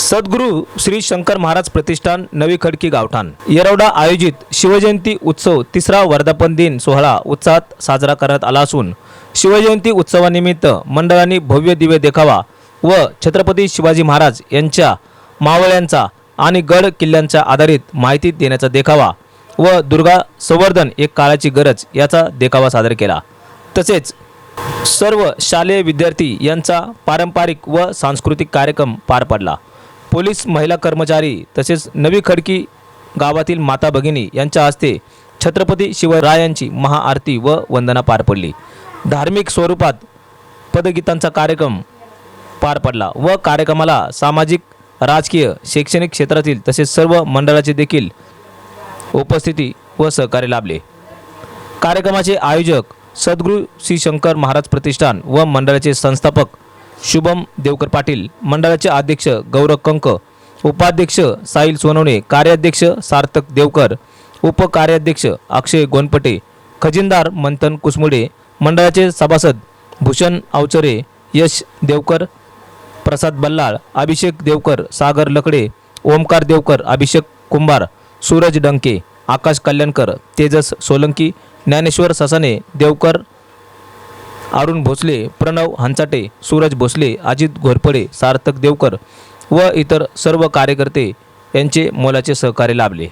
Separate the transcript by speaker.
Speaker 1: सद्गुरू श्री शंकर महाराज प्रतिष्ठान नवी खडकी गावठाण. येरवडा आयोजित शिवजयंती उत्सव तिसरा वर्धापन दिन सोहळा उत्साहात साजरा करण्यात आला असून शिवजयंती उत्सवानिमित्त मंडळांनी भव्य दिव्य देखावा व छत्रपती शिवाजी महाराज यांच्या मावळ्यांचा आणि गड किल्ल्यांच्या आधारित माहिती देण्याचा देखावा व दुर्गा संवर्धन एक काळाची गरज याचा देखावा सादर केला. तसेच सर्व शालेय विद्यार्थी यांचा पारंपरिक व सांस्कृतिक कार्यक्रम पार पडला. पोलीस महिला कर्मचारी तसेच नवी खडकी गावातील माता भगिनी यांच्या हस्ते छत्रपती शिवरायांची महाआरती व वंदना पार पडली. धार्मिक स्वरूपात पदगीतांचा कार्यक्रम पार पडला व कार्यक्रमाला सामाजिक राजकीय शैक्षणिक क्षेत्रातील तसेच सर्व मंडळाचे देखील उपस्थिती व सहकार्य लाभले. कार्यक्रमाचे आयोजक सद्गुरू श्री शंकर महाराज प्रतिष्ठान व मंडळाचे संस्थापक शुभम देवकर पाटील मंडळाचे अध्यक्ष गौरव कंक उपाध्यक्ष साहिल सोनवणे कार्याध्यक्ष सार्थक देवकर उपकार्याध्यक्ष अक्षय गोनपटे खजिनदार मंथन कुसमुडे मंडळाचे सभासद भूषण अवचरे यश देवकर प्रसाद बल्लाळ अभिषेक देवकर सागर लकडे ओमकार देवकर अभिषेक कुंभार सूरज डंके आकाश कल्याणकर तेजस सोलंकी ज्ञानेश्वर ससाने देवकर अरुण भोसले प्रणव हंचाटे सूरज भोसले अजित घोरपडे सार्थक देवकर व इतर सर्व कार्यकर्ते यांचे मोलाचे सहकार्य लाभले.